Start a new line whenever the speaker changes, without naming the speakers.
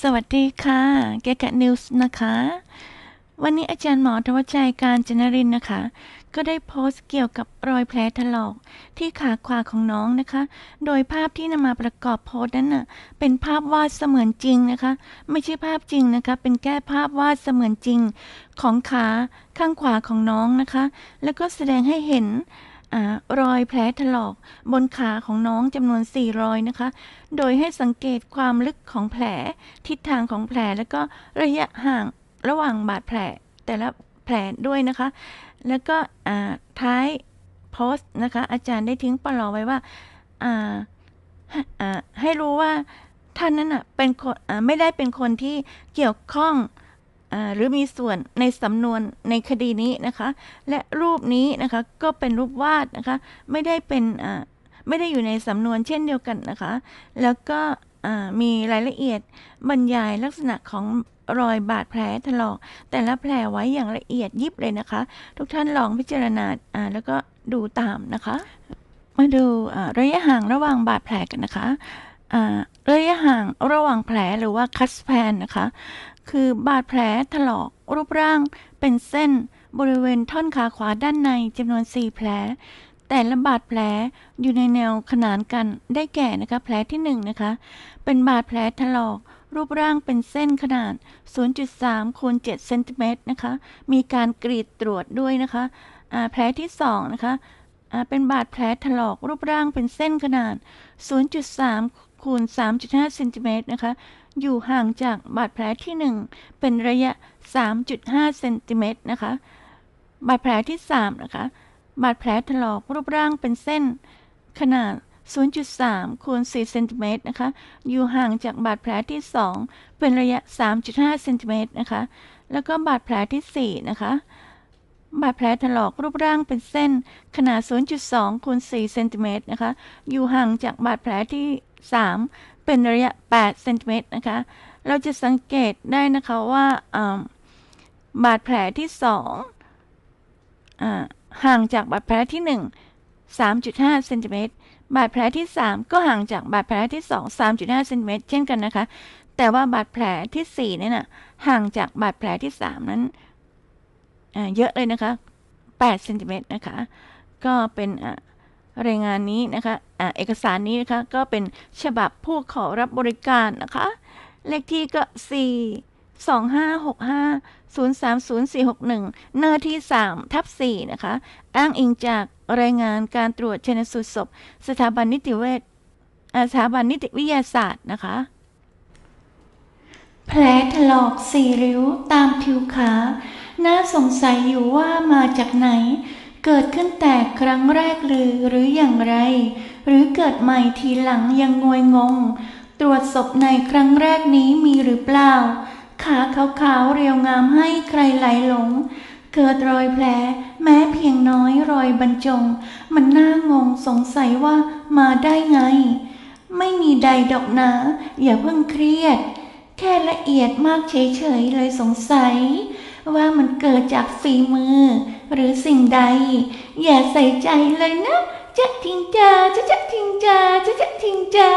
สวัสดีค่ะแกกะนิวส์นะคะ วันนี้อาจารย์หมอทวชชัยการจนรินทร์นะคะ ก็ได้โพสต์เกี่ยวกับรอยแผลถลอก ที่ขาขวาของน้องนะคะ โดยภาพที่นำมาประกอบโพสต์นั้นน่ะ เป็นภาพวาดเสมือนจริงนะคะ ไม่ใช่ภาพจริงนะคะ เป็นแก้ภาพวาดเสมือนจริง ของขาข้างขวาของน้องนะคะ แล้วก็แสดงให้เห็น รอยแผลถลอกบนขาของน้องจำนวน 4 รอยนะคะ โดยให้สังเกตความลึกของแผล ทิศทางของแผลแล้วก็ระยะห่างระหว่างบาดแผลแต่ละแผลด้วยนะคะ แล้วก็ท้ายโพสต์นะคะ อาจารย์ได้ทิ้งปลอไว้ว่าาให้อ่าให้รู้ว่าท่านนั้นอะเป็นคนไม่ได้เป็นคนที่เกี่ยวข้อง หรือมีส่วนในสำนวนในคดีนี้นะคะ และรูปนี้นะคะก็เป็นรูปวาดนะคะ ไม่ได้เป็นอ่าไม่ได้อยู่ในสำนวนเช่นเดียวกันนะคะ แล้วก็อ่ามีรายละเอียดบรรยายลักษณะของรอยบาดแผลถลอก แต่ละแผลไว้อย่างละเอียดยิบเลยนะคะ ทุกท่านลองพิจารณาอ่าแล้วก็ดูตามนะคะ มาดูระยะห่างระหว่างบาดแผลกันนะคะ ระยะห่างระหว่างแผลหรือว่าคัสแพนนะคะ คือบาดแผลถลอกรูปร่างเป็นเส้นบริเวณท่อนขาขวาด้านในจำนวน 4 แผล แต่ละบาดแผลอยู่ในแนวขนานกันได้แก่นะคะ แผลที่1นงนะคะ เป็นบาดแผลถลอกรูปร่างเป็นเส้นขนาด 0.3คูณ7เซนติเมตรนะคะ มีการกรีดตรวจด้วยนะคะแผลที่2นะคะเป็นบาดแผลถลอกรูปร่างเป็นเส้นขนาด 0.3 คูณ 3.5 เซนติเมตรนะคะ อยู่ห่างจากบาดแผลที่ 1 เป็นระยะ 3.5 เซนติเมตรนะคะ บาดแผลที่ 3 นะคะ บาดแผลถลอกรูปร่างเป็นเส้นขนาด 0.3 คูณ 4 เซนติเมตรนะคะ อยู่ห่างจากบาดแผลที่ 2 เป็นระยะ 3.5 เซนติเมตรนะคะ แล้วก็บาดแผลที่ 4 นะคะบาดแผลถลอกรูปร่างเป็นเส้นขนาด 0.2คูณ4เซนติเมตรนะคะ อยู่ห่างจากบาดแผลที่ 3 เป็นระยะ8เซนติเมตรนะคะ เราจะสังเกตได้นะคะว่าาบาดแผลที่2อห่างจากบาดแผลที่ 1 3.5เซนติเมตรบาดแผลที่ 3 ก็ห่างจากบาดแผลที่ 2 3.5เซนติเมตรเช่นกันนะคะ แต่ว่าบาดแผลที่4เนี่ยนะห่างจากบาดแผลที่ 3 นั้นเยอะเลยนะคะ8เซนติเมตรนะคะ ก็เป็นอ่ รายงานนี้นะคะอ่าเอกสารนี้นะคะก็เป็นฉบับผู้ขอรับบริการนะคะ เลขที่ก็ 4 2 5 6 5 0 3 0 4 6 1 เนื้อที่ 3 ทับ 4 นะคะ อ้างอิงจากรายงานการตรวจชนสูตรศพ สถาบันนิติเวชสถาบันนิติวิทยาศาสตร์นะคะ แผลถลอกสี่ริ้วตามผิวขา น่าสงสัยอยู่ว่ามาจากไหน เกิดขึ้นแต่ครั้งแรกหรือหรืออย่างไร หรือเกิดใหม่ทีหลังยังงวยงง ตรวจศพในครั้งแรกนี้มีหรือเปล่า ขาขาวๆเรียวงามให้ใครไหลหลง เกิดรอยแผล แม้เพียงน้อยรอยบรรจง มันน่างงสงสัยว่ามาได้ไง ไม่มีใดดอกนาอย่าเพิ่งเครียด แค่ละเอียดมากเฉยๆเลยสงสัย ว่ามันเกิดจากฝีมือ หรือสิ่งใด อย่าใส่ใจเลยนะจะทิ้งจาจะจะทิ้งจาจะจะทิ้งจา